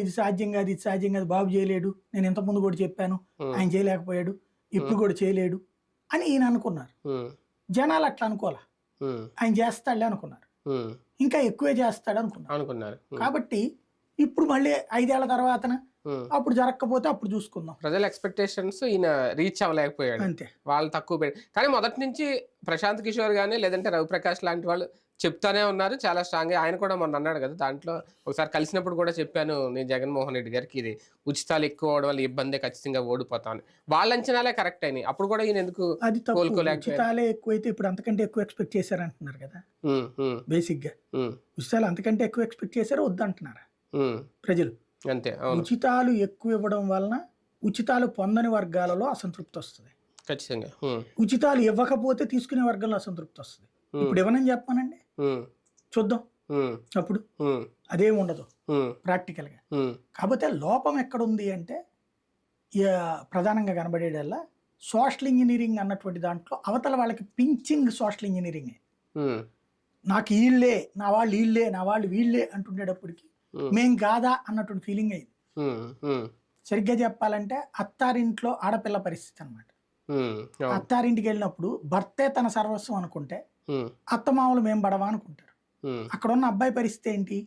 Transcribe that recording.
ఇది సాధ్యం కాదు ఇది సాధ్యం కాదు బాబు చేయలేడు నేను ఇంత ముందు కూడా చెప్పాను ఆయన చేయలేకపోయాడు ఇప్పుడు కూడా చేయలేడు అని ఈయన అనుకున్నారు. జనాలు అట్లా అనుకోలే ఆయన చేస్తాడులే అనుకున్నారు. ఇంకా ఎక్కువే చేస్తాడు అనుకున్నారు. కాబట్టి ఇప్పుడు మళ్ళీ ఐదేళ్ళ తర్వాతన. అప్పుడు జరగకపోతే అప్పుడు చూసుకుందాం. ప్రజల ఎక్స్పెక్టేషన్స్ ఈయన రీచ్ అవ్వలేకపోయాడు. అంతే. వాళ్ళు తక్కువ కానీ మొదటి నుంచి ప్రశాంత్ కిషోర్ కానీ లేదంటే రవిప్రకాష్ లాంటి వాళ్ళు చెప్తానే ఉన్నారు. చాలా స్ట్రాంగ్ ఆయన కూడా మొన్న అన్నాడు కదా దాంట్లో ఒకసారి కలిసినప్పుడు కూడా చెప్పాను నేను జగన్మోహన్ రెడ్డి గారికి ఇది ఉచితాలు ఎక్కువ అవడం వల్ల ఇబ్బంది ఖచ్చితంగా ఓడిపోతాను వాళ్ళ అంచనాలే కరెక్ట్ అయినాయి. అప్పుడు కూడా ఈయన ఎందుకు. ఉచితాలే ఎక్కువైతే ఇప్పుడు అంతకంటే ఎక్కువ ఎక్స్పెక్ట్ చేశారంటున్నారు కదా. ఉమ్, ఉమ్, బేసిక్గా. ఉచితాలు అంతకంటే ఎక్కువ ఎక్స్పెక్ట్ చేశారో వద్దంటున్నారా? ప్రజలు. అంతే ఉచితాలు ఎక్కువ ఇవ్వడం వలన ఉచితాలు పొందని వర్గాలలో అసంతృప్తి వస్తుంది. ఖచ్చితంగా ఉచితాలు ఇవ్వకపోతే తీసుకునే వర్గంలో అసంతృప్తి వస్తుంది. ఇప్పుడు ఇవ్వనని చెప్పానండి? చూద్దాం. అప్పుడు అదేం ఉండదు. ఉమ్, ప్రాక్టికల్గా ఉమ్, కాకపోతే లోపం ఎక్కడుంది అంటే ప్రధానంగా కనబడేదల్లా సోషల్ ఇంజనీరింగ్ అన్నటువంటి దాంట్లో అవతల వాళ్ళకి పించింగ్ సోషల్ ఇంజనీరింగ్. నాకు వీళ్ళే నా వాళ్ళు వీళ్ళే నా వాళ్ళు వీళ్ళే అంటుండేటప్పటికి మేం కాదా అన్నటువంటి ఫీలింగ్ అయింది. సరిగ్గా చెప్పాలంటే అత్తారింట్లో ఆడపిల్ల పరిస్థితి అనమాట. అత్తారింటికి వెళ్ళినప్పుడు భర్తే తన సర్వస్వం అనుకుంటే అత్తమామలు మేం పడవా అనుకుంటారు. అక్కడ ఉన్న అబ్బాయి పరిస్థితి ఏంటి?